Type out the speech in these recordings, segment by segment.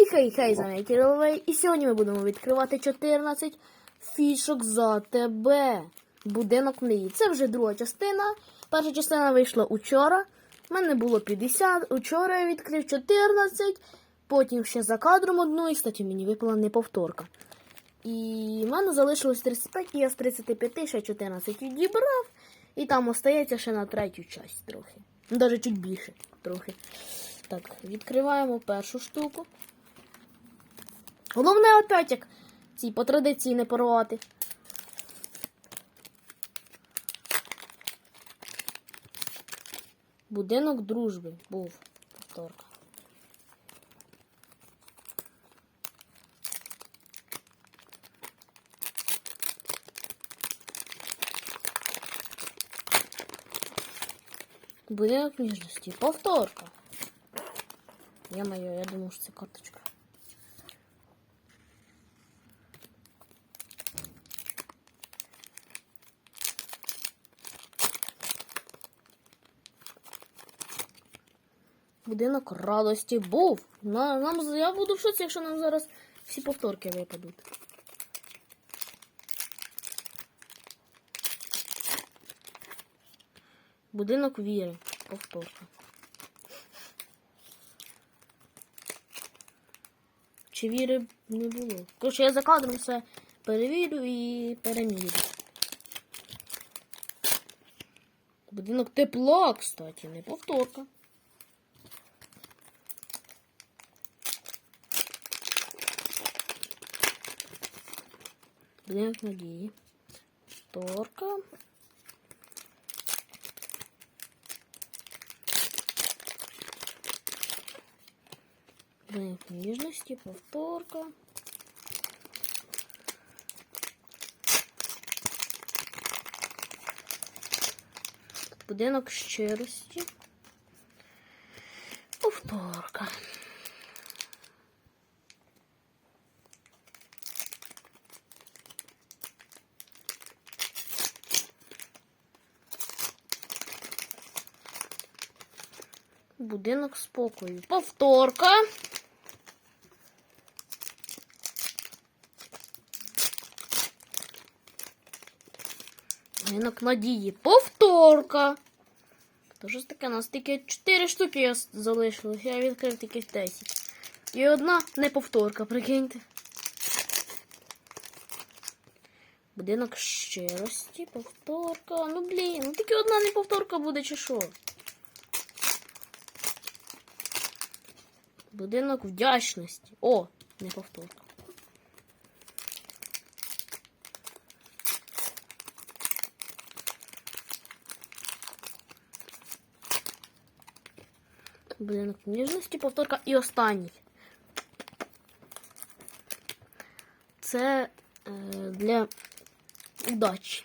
І хей хей, з вами. І сьогодні ми будемо відкривати 14 фішок за тебе. Будинок мрії. Це вже друга частина. Перша частина вийшла учора. У мене було 50. Учора я відкрив 14. Потім ще за кадром одну, і кстати, мені випала неповторка. І в мене залишилось 35, і я з 35 ще 14 відібрав. І там остається ще на третю часть трохи. Даже чуть більше трохи. Так, відкриваємо першу штуку. Головне опять як ці по традиції не порвати. Будинок дружби був повторка. Будинок ніжності. Повторка. Я моє, я думав, що це карточка. Будинок радості був. На, нам, я буду в шоці, якщо нам зараз всі повторки випадуть. Будинок віри. Повторка. Чи віри не було? Коротше, я за кадром все перевірю і перемірю. Будинок тепла, кстати, не повторка. Будинок надії. Повторка. Будинок ніжності, повторка. Будинок щирості. Повторка. Будинок спокою. Повторка. Будинок надії. Повторка. То ж таке? У нас тільки 4 штуки я залишилось. Я відкрив тільки 10. І одна не повторка, прикиньте. Будинок щирості, повторка. Ну блін, ну тільки одна не повторка буде, чи що? Будинок вдячності. О, не повторка. Будинок ніжності, повторка і останній. Це е, для удачі.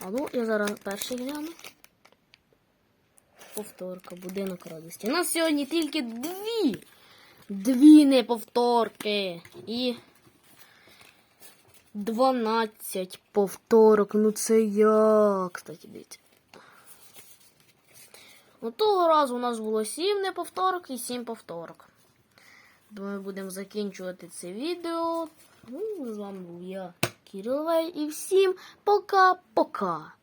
А ну, я зараз перший гляну. Повторка, будинок радості. У нас сьогодні тільки дві. Дві неповторки. І 12 повторок. Ну це як, кстати, дивіться. Ну, того разу у нас було 7 неповторок і 7 повторок. Думаю, будемо закінчувати це відео. Ну, з вами був я, Кириловей, і всім пока-пока.